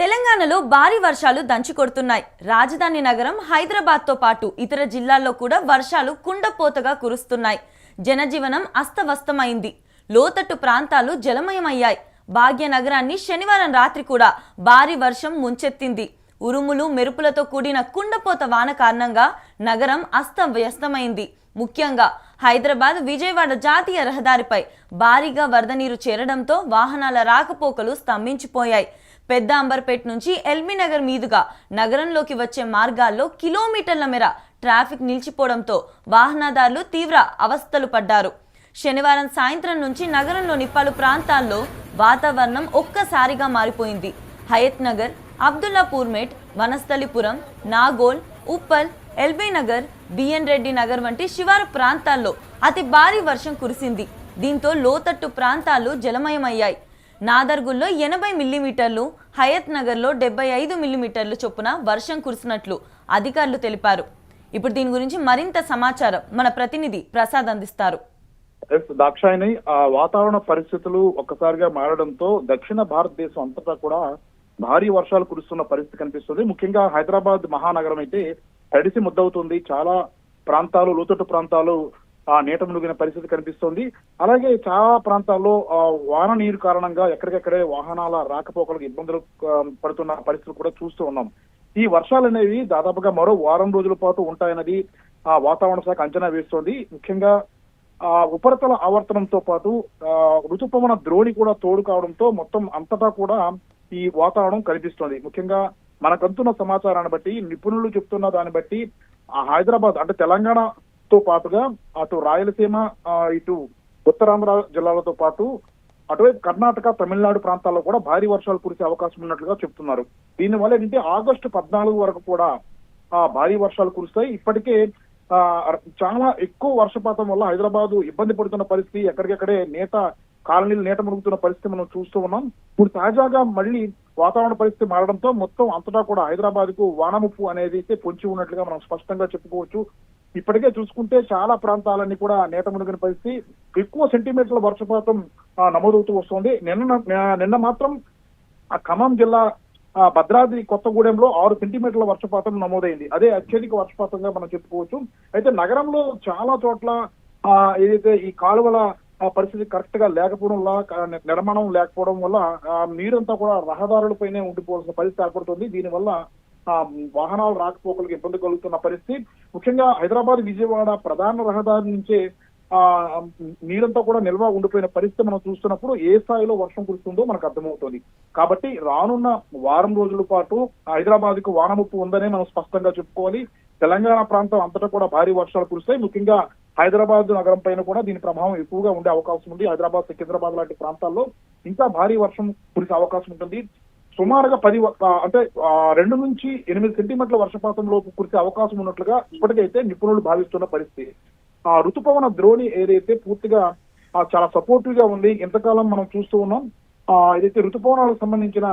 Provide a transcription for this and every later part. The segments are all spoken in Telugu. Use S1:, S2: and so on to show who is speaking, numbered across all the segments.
S1: తెలంగాణలో భారీ వర్షాలు దంచుకొడుతున్నాయి రాజధాని నగరం హైదరాబాద్తో పాటు ఇతర జిల్లాల్లో కూడా వర్షాలు కుండపోతగా కురుస్తున్నాయి. జనజీవనం అస్తవ్యస్తమైంది. లోతట్టు ప్రాంతాలు జలమయమయ్యాయి. భాగ్యనగరాన్ని శనివారం రాత్రి కూడా భారీ వర్షం ముంచెత్తింది. ఉరుములు మెరుపులతో కూడిన కుండపోత వాన కారణంగా నగరం అస్తవ్యస్తమైంది. ముఖ్యంగా హైదరాబాద్ విజయవాడ జాతీయ రహదారిపై భారీగా వరద నీరు చేరడంతో వాహనాల రాకపోకలు స్తంభించిపోయాయి. పెద్ద అంబర్పేట్ నుంచి ఎల్బీ నగర్ మీదుగా నగరంలోకి వచ్చే మార్గాల్లో కిలోమీటర్ల మేర ట్రాఫిక్ నిలిచిపోవడంతో వాహనదారులు తీవ్ర అవస్థలు పడ్డారు. శనివారం సాయంత్రం నుంచి నగరంలోని పలు ప్రాంతాల్లో వాతావరణం ఒక్కసారిగా మారిపోయింది. హయత్ నగర్ అబ్దుల్లాపూర్ మేట్ వనస్థలిపురం నాగోల్ ఉప్పల్ ఎల్బీ నగర్ బిఎన్ రెడ్డి నగర్ వంటి శివారు ప్రాంతాల్లో అతి భారీ వర్షం కురిసింది. దీంతో లోతట్టు ప్రాంతాలు జలమయమయ్యాయి. నాదర్గుల్లో ఎనభై మిల్లీమీటర్లు హయత్ నగర్లో డెబ్బై ఐదు మిల్లీమీటర్లు చొప్పున వర్షం కురిసినట్లు అధికారులు తెలిపారు. ఇప్పుడు దీని గురించి మరింత సమాచారం మన ప్రతినిధి ప్రసాద్ అందిస్తారు.
S2: ఎస్ దాక్షాయిని ఆ వాతావరణ పరిస్థితులు ఒక్కసారిగా మారడంతో దక్షిణ భారతదేశం అంతటా కూడా భారీ వర్షాలు కురుస్తున్న పరిస్థితి కనిపిస్తుంది. ముఖ్యంగా హైదరాబాద్ మహానగరం అయితే తడిసి ముద్దవుతుంది. చాలా ప్రాంతాలు లోతట్టు ప్రాంతాలు ఆ నీట మునిగిన పరిస్థితి కనిపిస్తోంది. అలాగే చాలా ప్రాంతాల్లో ఆ, వాన నీరు కారణంగా ఎక్కడికెక్కడే వాహనాల రాకపోకలకు ఇబ్బందులు పడుతున్న పరిస్థితులు కూడా చూస్తూ ఉన్నాం. ఈ వర్షాలు అనేవి దాదాపుగా మరో వారం రోజుల పాటు ఉంటాయన్నది ఆ వాతావరణ శాఖ అంచనా వేస్తోంది. ముఖ్యంగా ఆ ఉపరితల ఆవర్తనంతో పాటు ఆ ఋతుపవన ద్రోణి కూడా తోడు కావడంతో మొత్తం అంతటా కూడా ఈ వాతావరణం కనిపిస్తోంది. ముఖ్యంగా మనకంతున్న సమాచారాన్ని బట్టి నిపుణులు చెప్తున్న దాన్ని బట్టి ఆ హైదరాబాద్ అంటే తెలంగాణ తో పాటుగా అటు రాయలసీమ ఇటు ఉత్తరాంధ్ర జిల్లాలతో పాటు అటువైపు కర్ణాటక తమిళనాడు ప్రాంతాల్లో కూడా భారీ వర్షాలు కురిసే అవకాశం ఉన్నట్లుగా చెప్తున్నారు. దీనివల్ల ఏంటంటే ఆగస్టు పద్నాలుగు వరకు కూడా ఆ భారీ వర్షాలు కురుస్తాయి. ఇప్పటికే ఆ చాలా ఎక్కువ వర్షపాతం వల్ల హైదరాబాద్ ఇబ్బంది పడుతున్న పరిస్థితి ఎక్కడికెక్కడే నేత కాలనీలు నేట మునుగుతున్న పరిస్థితి మనం చూస్తూ ఉన్నాం. ఇప్పుడు తాజాగా మళ్ళీ వాతావరణ పరిస్థితి మారడంతో మొత్తం అంతటా కూడా హైదరాబాద్కు వానముప్పు అనేది అయితే పొంచి ఉన్నట్లుగా మనం స్పష్టంగా చెప్పుకోవచ్చు. ఇప్పటికే చూసుకుంటే చాలా ప్రాంతాలన్నీ కూడా నేత మునిగిన పరిస్థితి. ఎక్కువ సెంటీమీటర్ల వర్షపాతం ఆ, నమోదవుతూ వస్తుంది. నిన్న నిన్న మాత్రం ఆ ఖమ్మం జిల్లా ఆ, భద్రాద్రి కొత్తగూడెంలో ఆరు సెంటీమీటర్ల వర్షపాతం నమోదైంది. అదే అత్యధిక వర్షపాతంగా మనం చెప్పుకోవచ్చు. అయితే నగరంలో చాలా చోట్ల ఆ, ఏదైతే ఈ కాలువల పరిస్థితి కరెక్ట్గా లేకపోవడం వల్ల నిర్మాణం లేకపోవడం వల్ల నీరంతా కూడా రహదారులపైనే ఉండిపోవాల్సిన పరిస్థితి ఏర్పడుతుంది. దీనివల్ల వాహనాలు రాకపోకలకు ఇబ్బంది కలుగుతున్న పరిస్థితి. ముఖ్యంగా హైదరాబాద్ విజయవాడ ప్రధాన రహదారి నుంచే ఆ నీరంతా కూడా నిల్వ ఉండిపోయిన పరిస్థితి మనం చూస్తున్నప్పుడు ఏ స్థాయిలో వర్షం కురుస్తుందో మనకు అర్థమవుతుంది. కాబట్టి రానున్న వారం రోజుల పాటు హైదరాబాద్కు వానముప్పు ఉందనే మనం స్పష్టంగా చెప్పుకోవాలి. తెలంగాణ ప్రాంతం అంతటా కూడా భారీ వర్షాలు కురుస్తాయి. ముఖ్యంగా హైదరాబాద్ నగరం పైన కూడా దీని ప్రభావం ఎక్కువగా ఉండే అవకాశం ఉంది. హైదరాబాద్ సికింద్రాబాద్ లాంటి ప్రాంతాల్లో ఇంకా భారీ వర్షం కురిసే అవకాశం ఉంటుంది. సుమారుగా పది వ- అంటే ఆ, రెండు నుంచి ఎనిమిది సెంటీమీటర్ల వర్షపాతం లోపు కురిసే అవకాశం ఉన్నట్లుగా ఇప్పటికైతే నిపుణులు భావిస్తున్న పరిస్థితి. ఆ ఋతుపవన ద్రోణి ఏదైతే పూర్తిగా చాలా సపోర్టివ్గా ఉంది ఇంతకాలం మనం చూస్తూ ఉన్నాం. ఆ ఏదైతే ఋతుపవనాలకు సంబంధించిన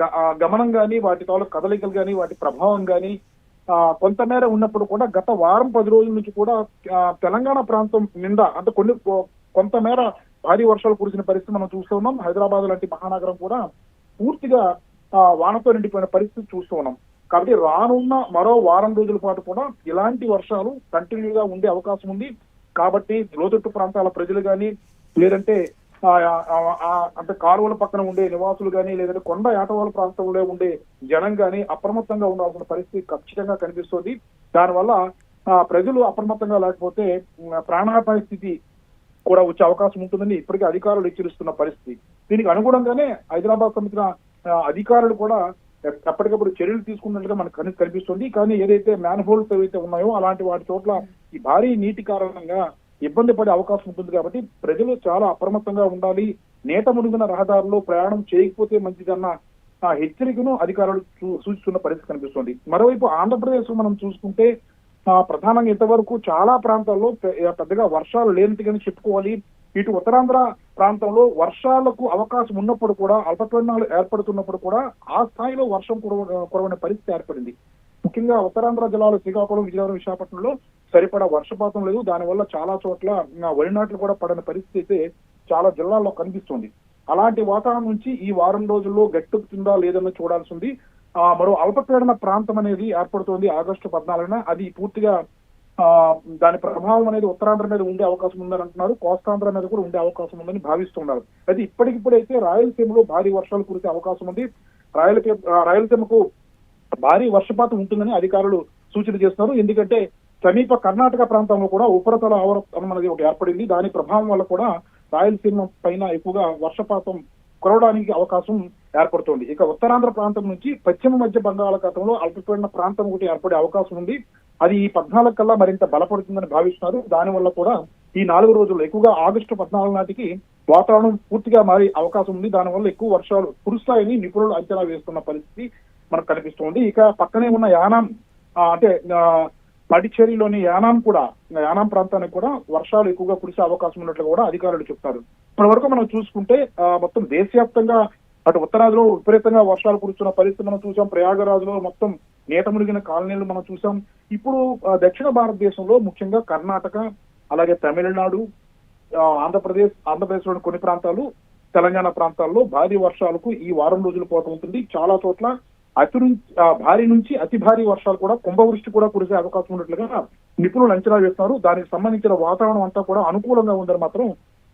S2: గ- గమనం గాని వాటి తాలూకు కదలికలు గాని వాటి ప్రభావం గాని ఆ, కొంతమేర ఉన్నప్పుడు కూడా గత వారం పది రోజుల నుంచి కూడా తెలంగాణ ప్రాంతం నిండా అంటే కొన్ని కొ- కొంతమేర భారీ వర్షాలు కురిసిన పరిస్థితి మనం చూస్తూ ఉన్నాం. హైదరాబాద్ లాంటి మహానగరం కూడా పూర్తిగా ఆ, వానతో నిండిపోయిన పరిస్థితి చూస్తూ ఉన్నాం. కాబట్టి రానున్న మరో వారం రోజుల పాటు కూడా ఇలాంటి వర్షాలు కంటిన్యూగా ఉండే అవకాశం ఉంది. కాబట్టి లోతట్టు ప్రాంతాల ప్రజలు కానీ లేదంటే అంటే కాలువల పక్కన ఉండే నివాసులు కానీ లేదంటే కొండ యాటవాల ప్రాంతంలో ఉండే జనం కానీ అప్రమత్తంగా ఉండాల్సిన పరిస్థితి ఖచ్చితంగా కనిపిస్తుంది. దానివల్ల ప్రజలు అప్రమత్తంగా లేకపోతే ప్రాణాపాయ స్థితి కూడా వచ్చే అవకాశం ఉంటుందని ఇప్పటికే అధికారులు హెచ్చరిస్తున్న పరిస్థితి. దీనికి అనుగుణంగానే హైదరాబాద్ సంబంధించిన అధికారులు కూడా ఎప్పటికప్పుడు చర్యలు తీసుకున్నట్లుగా మనకు కని- కనిపిస్తుంది. కానీ ఏదైతే మ్యాన్ హోల్స్ ఏవైతే ఉన్నాయో అలాంటి వాటి చోట్ల ఈ భారీ నీటి కారణంగా ఇబ్బంది పడే అవకాశం ఉంటుంది కాబట్టి ప్రజలు చాలా అప్రమత్తంగా ఉండాలి. నేట మునిగిన రహదారుల్లో ప్రయాణం చేయకపోతే మంచిదన్న ఆ హెచ్చరికను అధికారులు చూ- సూచిస్తున్న పరిస్థితి కనిపిస్తుంది. మరోవైపు ఆంధ్రప్రదేశ్ మనం చూసుకుంటే ప్రధానంగా ఇంతవరకు చాలా ప్రాంతాల్లో పెద్దగా వర్షాలు లేనట్టుగానే చెప్పుకోవాలి. ఇటు ఉత్తరాంధ్ర ప్రాంతంలో వర్షాలకు అవకాశం ఉన్నప్పుడు కూడా అల్పపీడనాలు ఏర్పడుతున్నప్పుడు కూడా ఆ స్థాయిలో వర్షం కురవ కురవని పరిస్థితి ఏర్పడింది. ముఖ్యంగా ఉత్తరాంధ్ర జిల్లాలో శ్రీకాకుళం విజయనగరం విశాఖపట్నంలో సరిపడా వర్షపాతం లేదు. దానివల్ల చాలా చోట్ల వరి నాట్లు కూడా పడని పరిస్థితి అయితే చాలా జిల్లాల్లో కనిపిస్తుంది. అలాంటి వాతావరణం నుంచి ఈ వారం రోజుల్లో గట్టెక్కుతుందా లేదన్న చూడాల్సి ఉంది. ఆ, మరో అల్పపీడన ప్రాంతం అనేది ఏర్పడుతోంది ఆగస్టు పద్నాలుగున. అది పూర్తిగా దాని ప్రభావం అనేది ఉత్తరాంధ్ర మీద ఉండే అవకాశం ఉందని అంటున్నారు. కోస్తాంధ్ర మీద కూడా ఉండే అవకాశం ఉందని భావిస్తున్నారు అయితే ఇప్పటికిప్పుడైతే రాయలసీమలో భారీ వర్షాలు కురిసే అవకాశం ఉంది. రాయలసీమ రాయలసీమకు భారీ వర్షపాతం ఉంటుందని అధికారులు సూచన చేస్తున్నారు. ఎందుకంటే సమీప కర్ణాటక ప్రాంతంలో కూడా ఉపరితల ఆవరణం అనేది ఒకటి ఏర్పడింది. దాని ప్రభావం వల్ల కూడా రాయలసీమ పైన ఎక్కువగా వర్షపాతం కురవడానికి అవకాశం ఏర్పడుతోంది. ఇక ఉత్తరాంధ్ర ప్రాంతం నుంచి పశ్చిమ మధ్య బంగాళాఖాతంలో అల్పపీడన ప్రాంతం ఒకటి ఏర్పడే అవకాశం ఉంది. అది ఈ పద్నాలుగు కల్లా మరింత బలపడుతుందని భావిస్తున్నారు. దాని వల్ల కూడా ఈ నాలుగు రోజుల్లో ఎక్కువగా ఆగస్టు పద్నాలుగు నాటికి వాతావరణం పూర్తిగా మారే అవకాశం ఉంది. దానివల్ల ఎక్కువ వర్షాలు కురుస్తాయని నిపుణులు అంచనా వేస్తున్న పరిస్థితి మనకు కనిపిస్తోంది. ఇక పక్కనే ఉన్న యానాం అంటే ఆ, పడిచేరిలోని యానాం కూడా యానాం ప్రాంతానికి కూడా వర్షాలు ఎక్కువగా కురిసే అవకాశం ఉన్నట్లు కూడా అధికారులు చెప్తారు. ఇప్పటి వరకు మనం చూసుకుంటే మొత్తం దేశవ్యాప్తంగా అటు ఉత్తరాదిలో విపరీతంగా వర్షాలు కురుస్తున్న పరిస్థితి మనం చూసాం. ప్రయాగరాజులో మొత్తం నేత మునిగిన కాలనీలు మనం చూసాం. ఇప్పుడు దక్షిణ భారతదేశంలో ముఖ్యంగా కర్ణాటక అలాగే తమిళనాడు ఆంధ్రప్రదేశ్ ఆంధ్రప్రదేశ్ కొన్ని ప్రాంతాలు తెలంగాణ ప్రాంతాల్లో భారీ వర్షాలకు ఈ వారం రోజులు పాటు ఉంటుంది. చాలా చోట్ల అతి నుంచి ఆ, భారీ నుంచి అతి భారీ వర్షాలు కూడా కుంభవృష్టి కూడా కురిసే అవకాశం ఉన్నట్లుగా నిపుణులు అంచనా వేస్తున్నారు. దానికి సంబంధించిన వాతావరణం అంతా కూడా అనుకూలంగా ఉందని మాత్రం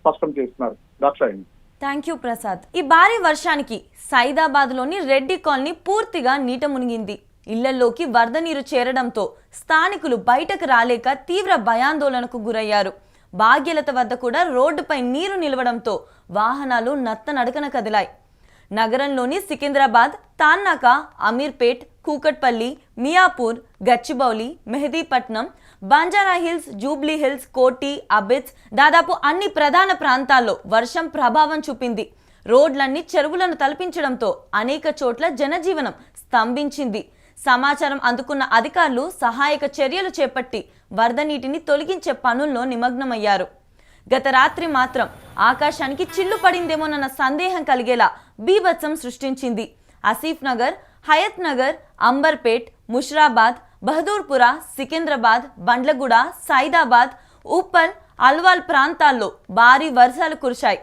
S2: స్పష్టం చేస్తున్నారు. దాక్షాయణి
S1: థ్యాంక్ యూ ప్రసాద్ ఈ భారీ వర్షానికి సైదాబాద్లోని రెడ్డి కాలనీ పూర్తిగా నీట మునిగింది. ఇళ్ళలోకి వరద నీరు చేరడంతో స్థానికులు బయటకు రాలేక తీవ్ర భయాందోళనకు గురయ్యారు. భాగ్యలత వద్ద కూడా రోడ్డుపై నీరు నిలవడంతో వాహనాలు నత్తనడకన కదిలాయి. నగరంలోని Secunderabad Tarnaka Ameerpet Kukatpally Miyapur Gachibowli Mehdipatnam Banjara Hills Jubilee Hills Koti Abids దాదాపు అన్ని ప్రధాన ప్రాంతాల్లో వర్షం ప్రభావం చూపింది. రోడ్లన్నీ చెరువులను తలపించడంతో అనేక చోట్ల జనజీవనం స్తంభించింది. సమాచారం అందుకున్న అధికారులు సహాయక చర్యలు చేపట్టి వరద నీటిని తొలగించే పనుల్లో నిమగ్నమయ్యారు. గత రాత్రి మాత్రం ఆకాశానికి చిల్లు పడిందేమోనన్న సందేహం కలిగేలా బీభత్సం సృష్టించింది. ఆసిఫ్ నగర్ హయత్ నగర్ అంబర్పేట్ ముషిరాబాద్ బహదూర్పుర సికింద్రాబాద్ బండ్లగూడ సైదాబాద్ ఉప్పల్ అల్వాల్ ప్రాంతాల్లో భారీ వర్షాలు కురిశాయి.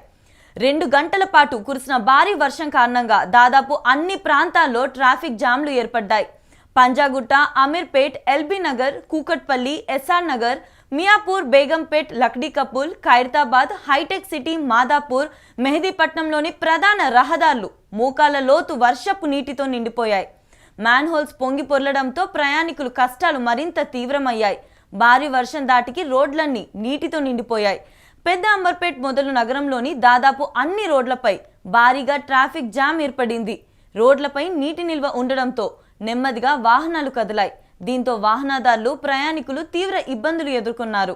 S1: రెండు గంటల పాటు కురిసిన భారీ వర్షం కారణంగా దాదాపు అన్ని ప్రాంతాల్లో ట్రాఫిక్ జామ్లు ఏర్పడ్డాయి. Panjagutta Ameerpet LB Nagar Kukatpally SR Nagar Miyapur Begumpet Lakdi Kapul Khairatabad Hitec City Madhapur మెహదీపట్నంలోని ప్రధాన రహదారులు మోకాల లోతు వర్షపు నీటితో నిండిపోయాయి. మ్యాన్హోల్స్ పొంగి పొర్లడంతో ప్రయాణికులు కష్టాలు మరింత తీవ్రమయ్యాయి. భారీ వర్షం దాటికి రోడ్లన్నీ నీటితో నిండిపోయాయి. పెద్ద అంబర్పేట్ మొదలు నగరంలోని దాదాపు అన్ని రోడ్లపై భారీగా ట్రాఫిక్ జామ్ ఏర్పడింది. రోడ్లపై నీటి నిల్వ ఉండడంతో నెమ్మదిగా వాహనాలు కదిలాయి. దీంతో వాహనదారులు ప్రయాణికులు తీవ్ర ఇబ్బందులు ఎదుర్కొన్నారు.